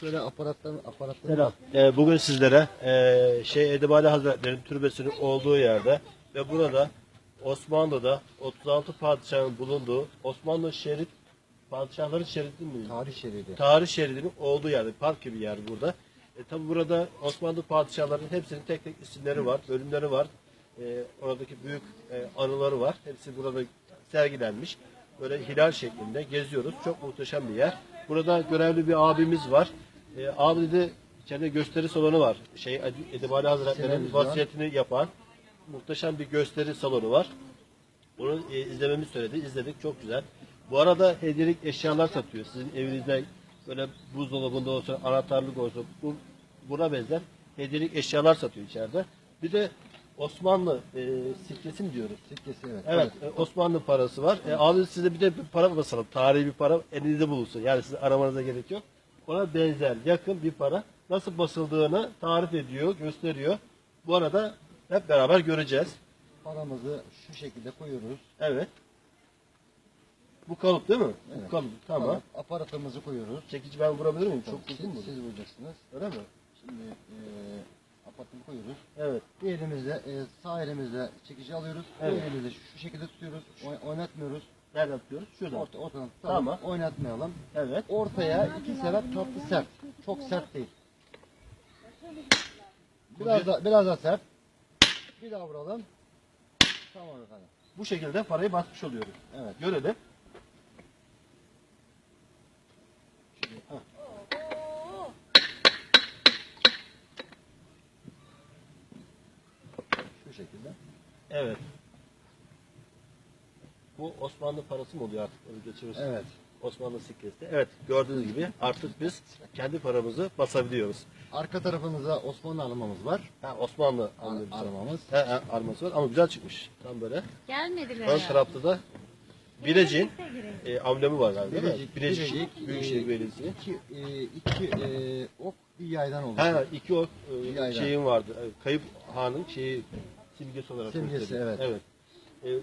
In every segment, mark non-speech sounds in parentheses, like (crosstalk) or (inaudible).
Şöyle aparattan aparattan Selam. Ee, bugün sizlere e, şey Edebali Hazretleri'nin türbesinin olduğu yerde ve burada Osmanlı'da 36 padişahın bulunduğu Osmanlı şerit padişahların şeridi mi? tarih şeridi. Tarih şeridinin olduğu yerde park gibi yer burada. E, tabi burada Osmanlı padişahlarının hepsinin tek tek isimleri var, bölümleri var. E, oradaki büyük e, anıları var. Hepsi burada sergilenmiş. Böyle hilal şeklinde geziyoruz. Çok muhteşem bir yer. Burada görevli bir abimiz var. E, abi de içeride gösteri salonu var. Şey Ed- Edebali Hazretleri'nin vasiyetini yapan muhteşem bir gösteri salonu var. Onu e, izlememizi söyledi. İzledik. Çok güzel. Bu arada hediyelik eşyalar satıyor. Sizin evinizde böyle buzdolabında olsun, anahtarlık olsun bu, buna benzer hediyelik eşyalar satıyor içeride. Bir de Osmanlı e, sikkesi mi diyoruz? Sikkesi evet. Evet, e, Osmanlı parası var. E, abi size bir de bir para basalım. Tarihi bir para elinizde bulunsun. Yani size aramanıza gerek yok. Ona benzer, yakın bir para. Nasıl basıldığını tarif ediyor, gösteriyor. Bu arada hep beraber göreceğiz. Paramızı şu şekilde koyuyoruz. Evet. Bu kalıp değil mi? Evet. Bu kalıp. Tamam. Sonra Aparatımızı koyuyoruz. Çekici ben vurabilir miyim? Çok siz, uzun mu? siz vuracaksınız. Öyle mi? Şimdi e, aparatımı koyuyoruz. Evet. Bir elimizle e, sağ elimizle çekici alıyoruz. Evet. Bir elimizle şu, şu şekilde tutuyoruz. Oy- oynatmıyoruz. Nereden tutuyoruz? Şuradan. Orta, ortadan Tamam. tamam. Oynatmayalım. Evet. Ortaya iki sefer tatlı sert. Çok sert değil. Biraz da biraz da sert. Bir daha vuralım. Tamam efendim. Bu şekilde parayı basmış oluyoruz. Evet. Görelim. Şu şekilde. Evet. Bu Osmanlı parası mı oluyor artık? Onu geçiyoruz. Evet. Osmanlı sikkesi. Evet. Gördüğünüz gibi artık biz kendi paramızı basabiliyoruz. Arka tarafımızda Osmanlı armamız var. Ha, Osmanlı Ar- armamız. He, he, arması var ama güzel çıkmış. Tam böyle. Gelmediler Ön ya. tarafta da Bilecik'in Birlikte girelim. e, amblemi var galiba değil mi? Bilecik, Bilecik, Bilecik, Büyükşehir e, Belediyesi. İki, e, iki e, ok bir yaydan oluşuyor. Ha, iki o e, aydan. şeyin vardı. E, Kayıp Han'ın şeyi simgesi olarak. Simgesi, gösteriyor. evet. Evet. E,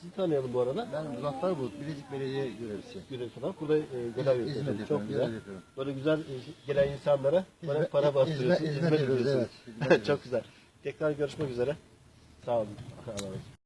sizi tanıyalım bu arada. Ben Muzaffer Bulut, Bilecik Belediye görevlisi. Görev falan. Burada e, görev Hizmet yapıyorsunuz. yapıyorum, Çok güzel. görev yapıyorum. Böyle güzel e, gelen insanlara böyle Hizmet- para bastırıyorsunuz. hizmet- hizmet ediyoruz, evet. Hizmet (laughs) ediyoruz. Çok güzel. Tekrar görüşmek üzere. Sağ olun. Sağ olun.